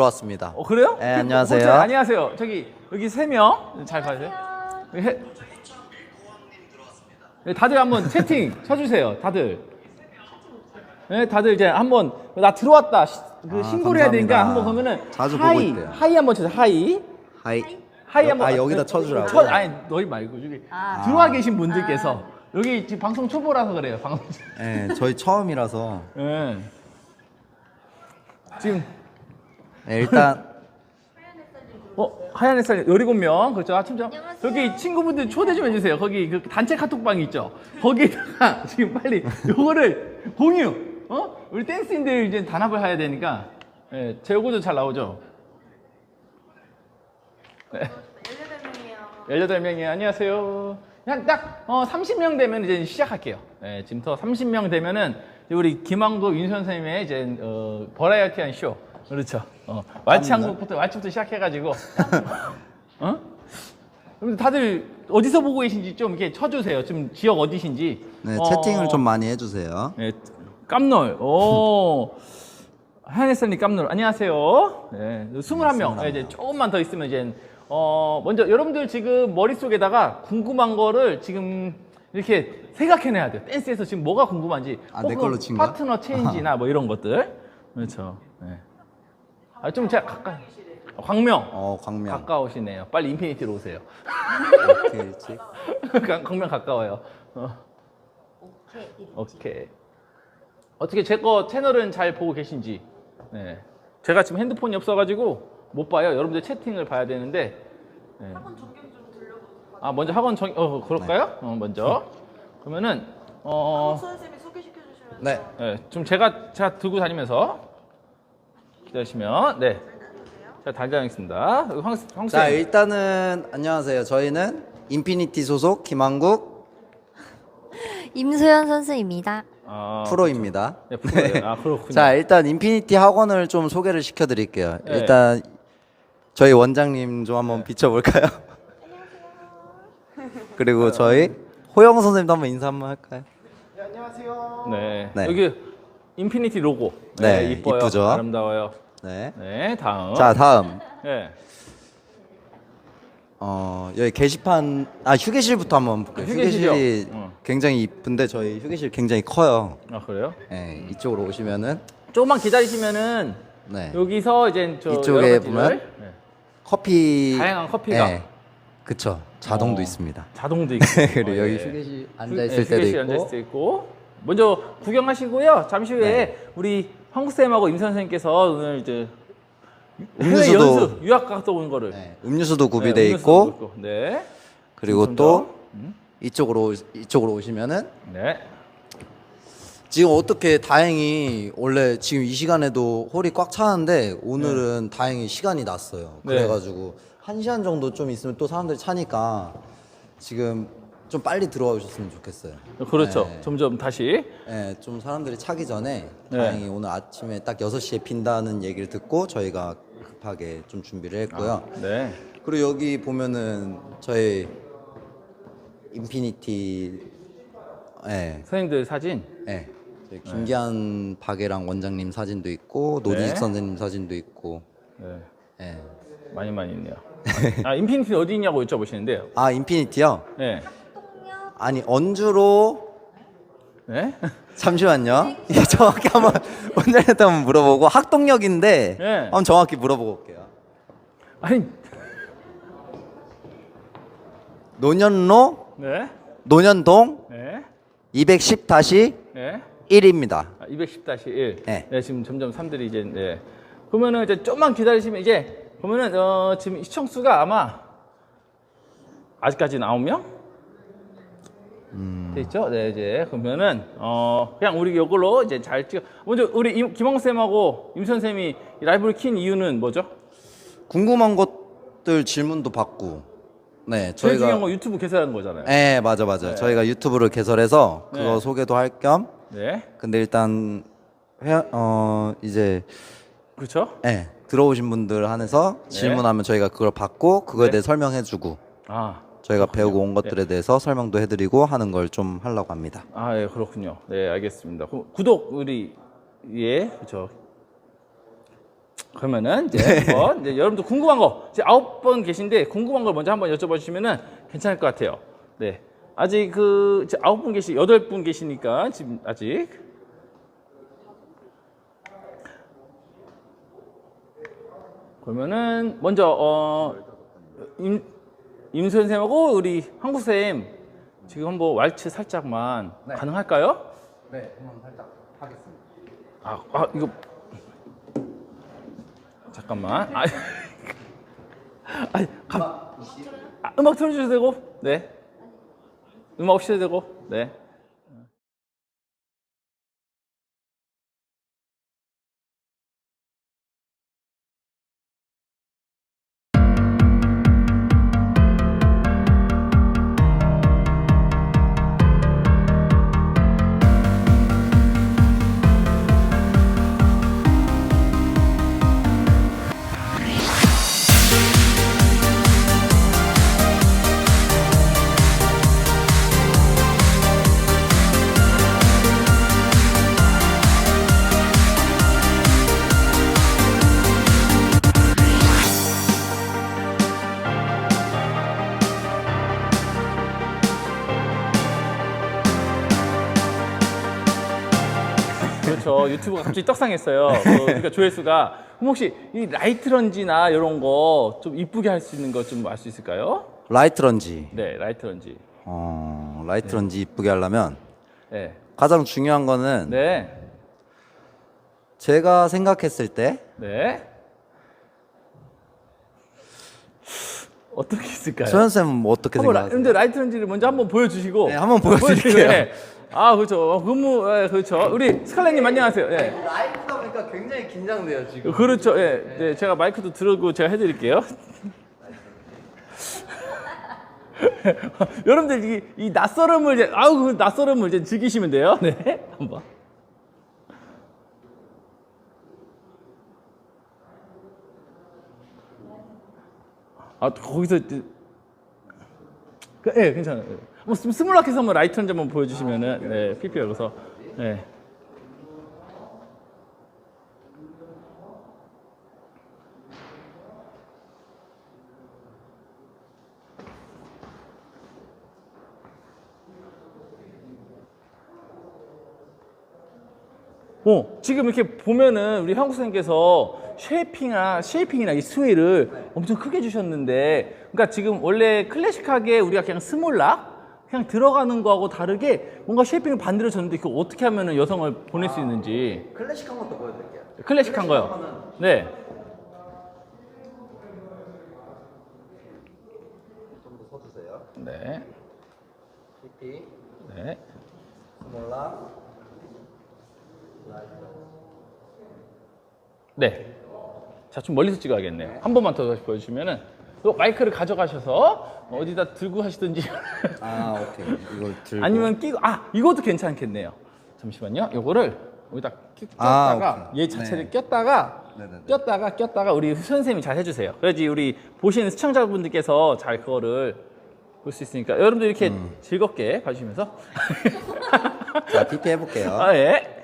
들어왔습니다. 어 그래요? 네, 그, 안녕하세요. 호텔, 안녕하세요. 저기 여기 세 명 잘 봐주세요. 해- 네, 다들 한번 채팅 쳐주세요. 다들. 네, 다들 이제 한번 나 들어왔다 시- 그 아, 신고를 해야 되니까. 한번 그러면은 자주 보고 하이 있대요. 하이 한번 쳐줘. 하이 하이. 하이 여- 한번 아, 여기다 쳐주라고? 쳐, 아니 너희 말고 여기 아. 들어와 계신 분들께서 여기 지금 방송 초보라서 그래요. 방송. 네, 저희 처음이라서 예. 지금 네, 일단 어 하얀 햇살 17명. 그렇죠? 전 안녕하세요. 여기 친구분들 초대 좀 해주세요. 거기 그 단체 카톡방이 있죠? 거기다가 지금 빨리 요거를 공유. 어? 우리 댄스인들 이제 단합을 해야 되니까. 예, 제 요거도 잘 나오죠? 네. 18명이에요. 안녕하세요. 그냥 딱 어, 30명 되면 이제 시작할게요. 예, 지금부터 30명 되면은 이제 우리 김한국 윤 선생님의 이제 어, 버라이어티한 쇼 그렇죠 어, 왈츠 한국부터 왈츠부터 시작해가지고 어? 그럼 다들 어디서 보고 계신지 좀 이렇게 쳐주세요. 지금 지역 어디신지. 네, 어, 채팅을 좀 많이 해주세요. 네, 깜놀. 오. 하얀햇살님 깜놀. 안녕하세요. 네, 21명. 네, 이제 조금만 더 있으면 이제 어 먼저 여러분들 지금 머릿속에다가 궁금한 거를 지금 이렇게 생각해내야 돼요. 댄스에서 지금 뭐가 궁금한지. 아, 내 걸로 친? 파트너 체인지나 뭐 이런 것들. 그렇죠. 네. 아, 좀 제가 가까이. 광명. 어, 광명. 가까우시네요. 빨리 인피니티로 오세요. 오케이, 일찍. 강- 광명 가까워요. 어, 오케이. 오케이. 어떻게 제 거 채널은 잘 보고 계신지. 네. 제가 지금 핸드폰이 없어가지고 못 봐요. 여러분들 채팅을 봐야 되는데. 네. 아 먼저 학원 정, 어 그럴까요? 어 먼저. 그러면은 어, 선생님이 소개시켜 주시면 네. 네, 좀 제가 제가 들고 다니면서 기다리시면 네. 제가 달려가겠습니다. 황, 황 자, 쌤. 일단은 안녕하세요. 저희는 인피니티 소속 김한국 임소연 선수입니다. 아, 프로입니다. 네, 프로예요. 아 그렇군요. 자, 일단 인피니티 학원을 좀 소개를 시켜드릴게요. 네. 일단 저희 원장님 좀 한번 비춰볼까요? 그리고 저희 호영 선생님도 한번 인사 한번 할까요? 네. 네. 여기 인피니티 로고. 네, 이뻐요. 이쁘죠? 아름다워요. 네. 네, 다음. 자, 다음. 네. 어, 여기 게시판 아 휴게실부터 한번 볼게요. 아, 휴게실이요? 휴게실이 어. 굉장히 이쁜데 저희 휴게실 굉장히 커요. 아 그래요? 네, 이쪽으로 오시면은 조금만 기다리시면은 네. 여기서 이제 저 이쪽에 여러 가지를, 보면 네. 커피 다양한 커피가. 네. 그쵸. 자동도 어, 있습니다. 자동도 있고. 그리고 어, 여기 예. 휴게실 휴- 앉아 네, 있을 때도 휴게실 있고. 앉아 있을 때 있고. 먼저 구경하시고요. 잠시 후에 네. 우리 황국 쌤하고 임 선생님께서 오늘 이제 해외 음료수도- 연수 유학 갔다 온 거를 네, 음료수도 구비돼 네, 음료수도 있고 있고. 네. 그리고 점점. 또 음. 이쪽으로 오- 이쪽으로 오시면은 네. 지금 어떻게 다행히 원래 지금 이 시간에도 홀이 꽉 차는데 오늘은 다행히 시간이 났어요. 네. 그래가지고 한 시간 정도 좀 있으면 또 사람들이 차니까 지금 좀 빨리 들어와 주셨으면 좋겠어요. 그렇죠. 네. 점점 다시 네, 좀 사람들이 차기 전에 네. 다행히 오늘 아침에 딱 6시에 빈다는 얘기를 듣고 저희가 급하게 좀 준비를 했고요. 네. 그리고 여기 보면은 저희 인피니티 예. 선생님들 사진. 예. 저희 김기한 박예랑 원장님 사진도 있고 노진식 네. 선생님 사진도 있고 네. 예. 많이 많이 있네요. 아 인피니티 어디 있냐고 여쭤보시는데요. 아 인피니티요? 네. 아니 언주로 네? 잠시만요. 이게 정확히 한번 원장님한테 한번 물어보고 학동역인데 네. 한번 정확히 물어보고 올게요. 아니 노년로 네. 노년동 네. 210 다시 네. 1입니다. 아, 210-1. 네. 네. 지금 점점 사람들이 이제 네. 그러면은 이제 좀만 기다리시면 이제 그러면은 어 지금 시청 수가 아마 아직까지는 9명? 돼 있죠? 네, 이제 그러면은 어 그냥 우리 이걸로 이제 잘 찍어 먼저 우리 임, 김홍 쌤하고 임 선생님이 이 라이브를 킨 이유는 뭐죠? 궁금한 것들 질문도 받고 네 제일 중요한 저희가 거 유튜브 개설하는 거잖아요. 네 맞아 맞아 저희가 유튜브를 개설해서 그거 네. 소개도 할겸 네. 근데 일단 회, 어 이제 그렇죠? 예 들어오신 분들 한해서 질문하면 저희가 그걸 받고 그거에 네. 대해 설명해주고 아. 저희가 배우고 온 것들에 대해서 설명도 해드리고 하는 걸 좀 하려고 합니다. 아, 예, 그렇군요. 네, 알겠습니다. 그럼 구독 우리 예, 그렇죠. 그러면은 이제 한번 이제 여러분들 궁금한 거 이제 아홉 번 계신데 궁금한 걸 먼저 한번 여쭤봐 주시면은 괜찮을 것 같아요. 네. 아직 그 이제 아홉 분 계시 여덟 분 계시니까 지금 아직 그러면은 먼저 어 임, 임 선생하고 우리 한국 쌤 지금 한번 왈츠 살짝만 네. 가능할까요? 네, 한번 살짝 하겠습니다. 아, 아 이거 잠깐만. 아, 아니, 감, 아, 음악 틀어주셔도 되고, 네. 음악 없이 해도 되고, 네. 유튜브가 갑자기 떡상했어요. 어, 그러니까 조회수가. 그럼 혹시 이 라이트 런지나 이런 거 좀 이쁘게 할 수 있는 거 좀 알 수 있을까요? 라이트 런지. 네, 라이트 런지. 어, 라이트 런지 이쁘게 하려면 네. 가장 중요한 거는 네. 제가 생각했을 때 네. 어떻게 있을까요? 소연 쌤은 뭐 어떻게 한번 라, 생각하세요? 근데 라이트 런지를 먼저 한번 보여주시고. 네, 한번 보여드릴게요. 네. 아, 그렇죠. 근무, 예, 그렇죠. 우리 스칼렛님 안녕하세요. 예. 라이브다 보니까 굉장히 긴장돼요 지금. 그렇죠. 예. 네, 제가 마이크도 들고 제가 해드릴게요. 여러분들 이, 이 낯설음을 이제 아우 그 낯설음을 이제 즐기시면 돼요. 네, 한번. 아 거기서 이제- 그, 예, 괜찮아요. 예. 뭐 스- 스물락해서 한번 라이트 한 점만 보여주시면은 네, PPL 그래서 네. 어, 지금 이렇게 보면은 우리 한국 선생님께서 쉐이핑이나 쉐이핑이나 이 스웨이를 엄청 크게 주셨는데, 그러니까 지금 원래 클래식하게 우리가 그냥 스몰락 그냥 들어가는 거하고 다르게 뭔가 쉐이핑을 반대로 줬는데 그 어떻게 하면은 여성을 보낼 수 있는지 클래식한 것도 보여드릴게요. 클래식한 거요. 네. 좀더 서주세요. 네. PP, 네. 스몰라, 네. 자, 좀 멀리서 찍어야겠네요. 한 번만 더 다시 보여주시면은 또 마이크를 가져가셔서 어디다 들고 하시든지 아 오케이 이걸 들고. 아니면 끼고 아 이것도 괜찮겠네요. 잠시만요. 요거를 여기다 끼- 아, 꼈다가 오케이. 얘 자체를 네. 꼈다가 네네네. 꼈다가 꼈다가 우리 선생님이 잘 해주세요. 그래야지 우리 보시는 시청자분들께서 잘 그거를 볼 수 있으니까 여러분들 이렇게 음. 즐겁게 봐주시면서 자 PP 해볼게요. 아 예.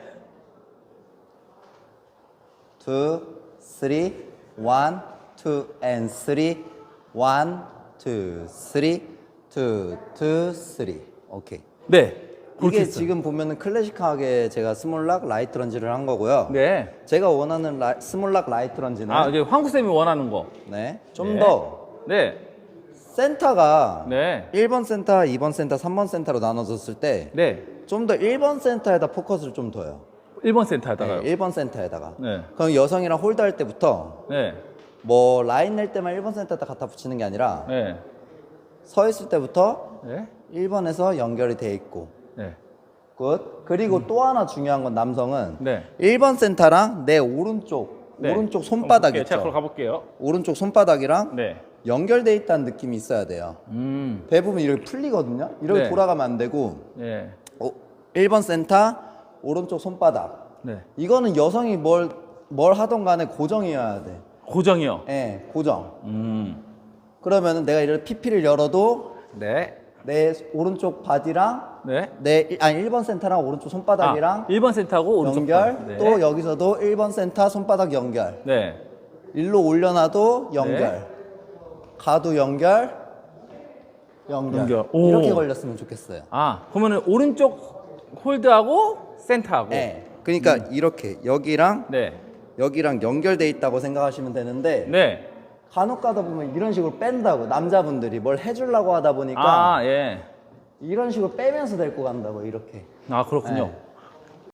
two, three, one, two and three, one, two, three, two, two, three. 오케이. 네. 이게 했어요. 지금 보면은 클래식하게 제가 스몰락 라이트 런지를 한 거고요. 네. 제가 원하는 라, 스몰락 라이트 런지는 아 이제 황구 쌤이 원하는 거. 네, 좀 네. 더 네. 센터가 네. 1번 센터, 2번 센터, 3번 센터로 나눠졌을 때 좀더 네. 1번 센터에다 포커스를 좀 둬요. 1번 센터에다가요. 네, 1번 센터에다가. 네. 그럼 여성이랑 홀드할 때부터 네. 뭐 라인 낼 때만 1번 센터에다 갖다 붙이는 게 아니라 네. 서 있을 때부터 네. 1번에서 연결이 돼 있고 네. 굿. 그리고 또 하나 중요한 건 남성은 네. 1번 센터랑 내 오른쪽 네. 오른쪽 손바닥 볼게요. 제가 있죠. 그걸 가볼게요. 오른쪽 손바닥이랑 네. 연결돼 있다는 느낌이 있어야 돼요. 음. 배 부분 이렇게 풀리거든요. 이렇게 네. 돌아가면 안 되고 네. 어, 1번 센터 오른쪽 손바닥 네. 이거는 여성이 뭘, 뭘 하던 간에 고정이어야 돼. 고정이요. 예, 고정. 음. 그러면은 내가 이렇게 PP를 열어도 네. 내 오른쪽 바디랑 네. 내 일- 아니 1번 센터랑 오른쪽 손바닥이랑 아, 1번 센터하고 오른쪽 연결 판. 네. 또 여기서도 1번 센터 손바닥 연결 네. 일로 올려놔도 연결. 네. 가도 연결. 연결. 연결. 오. 이렇게 걸렸으면 좋겠어요. 아, 그러면은 오른쪽 홀드하고 센터하고. 네. 그러니까 이렇게 여기랑 네. 여기랑 연결돼 있다고 생각하시면 되는데 네. 간혹 가다 보면 이런 식으로 뺀다고 남자분들이 뭘 해주려고 하다 보니까 아, 예. 이런 식으로 빼면서 데리고 간다고 이렇게 아, 그렇군요. 네.